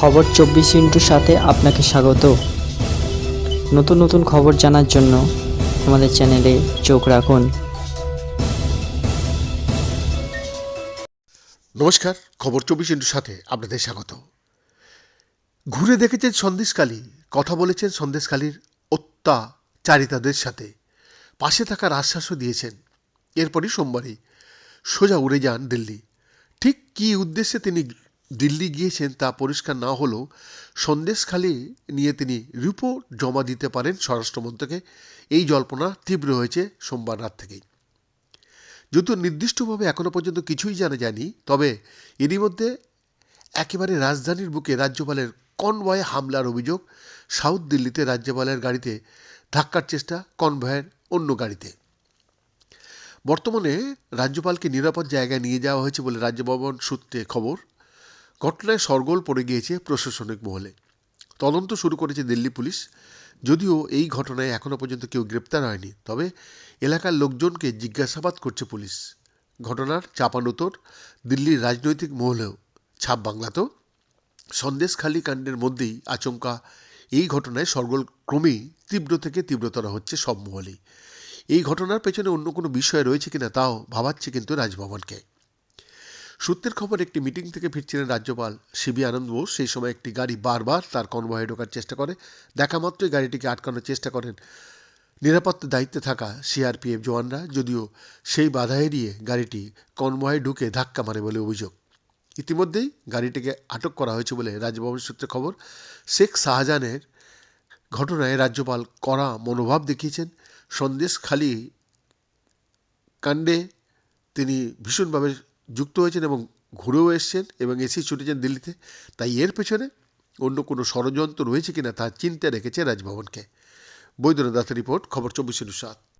খবর চব্বিশ ইন্টুর সাথে আপনাকে স্বাগত। নতুন নতুন খবর জানার জন্য আমাদের চ্যানেলে চোখ রাখুন। নমস্কার, খবর চব্বিশ ইন্টুর সাথে আপনাদের স্বাগত। ঘুরে দেখেছেন সন্দেশকালী কথা বলেছেন সন্দেশকালীর অত্যাচারিতাদের সাথে। পাশে থাকার আশ্বাসও দিয়েছেন। এরপরই সোমবারই সোজা উড়ে যান দিল্লি। ঠিক কী উদ্দেশ্যে তিনি দিল্লি গিয়েছেন তা পরিষ্কার না হলেও সন্দেশখালী নিয়ে তিনি রিপোর্ট জমা দিতে পারেন স্বরাষ্ট্রমন্ত্রকে। এই জল্পনা তীব্র হয়েছে সোমবার রাত থেকেই। যদিও নির্দিষ্টভাবে এখনও পর্যন্ত কিছুই জানা যায়নি, তবে এরই মধ্যে একেবারে রাজধানীর বুকে রাজ্যপালের কনভয়ে হামলার অভিযোগ সাউথ দিল্লিতে রাজ্যপালের গাড়িতে ধাক্কার চেষ্টা, কনভয়ের অন্য গাড়িতে। বর্তমানে রাজ্যপালকে নিরাপদ জায়গায় নিয়ে যাওয়া হয়েছে বলে রাজ্যভবন সূত্রে খবর। ঘটনায় সরগোল পড়ে গিয়েছে প্রশাসনিক মহলে। তদন্ত শুরু করেছে দিল্লি পুলিশ। যদিও এই ঘটনায় এখনও পর্যন্ত কেউ গ্রেপ্তার হয়নি, তবে এলাকার লোকজনকে জিজ্ঞাসাবাদ করছে পুলিশ। ঘটনার চাপানোতর দিল্লির রাজনৈতিক মহলেও। ছাপ বাংলা বাংলাতেও সন্দেশখালী কাণ্ডের মধ্যেই আচমকা এই ঘটনায় সরগোল ক্রমেই তীব্র থেকে তীব্রতর হচ্ছে সব মহলেই। এই ঘটনার পেছনে অন্য কোনো বিষয় রয়েছে কিনা তাও ভাবাচ্ছে কিন্তু রাজভবনকে। সূত্রের খবর, একটি মিটিং থেকে ফিরছিলেন রাজ্যপাল সিবি আনন্দ বোস। সেই সময় একটি গাড়ি বারবার তার কনভয়ে ঢোকার চেষ্টা করে। দেখা মাত্রই গাড়িটিকে আটকানোর চেষ্টা করেন। নিরাপত্তার দায়িত্বে থাকা সিআরপিএফ জওয়ানরা, যদিও সেই বাধা এড়িয়ে গাড়িটি কনভয়ে ঢুকে ধাক্কা মারে বলে অভিযোগ। ইতিমধ্যেই গাড়িটিকে আটক করা হয়েছে বলে রাজভবন সূত্রে খবর, শেখ শাহজাহানের ঘটনায় রাজ্যপাল কড়া মনোভাব দেখিয়েছেন। সন্দেশ খালি কাণ্ডে তিনি ভীষণভাবে যুক্ত হয়েছেন এবং ঘুরেও এসছেন এবং এসেই ছুটেছেন দিল্লিতে। তাই এর পেছনে অন্য কোনো ষড়যন্ত্র রয়েছে কিনা তা চিন্তা রেখেছে রাজভবনকে। বৈদ্যনাথ রিপোর্ট, খবর চব্বিশ সাত।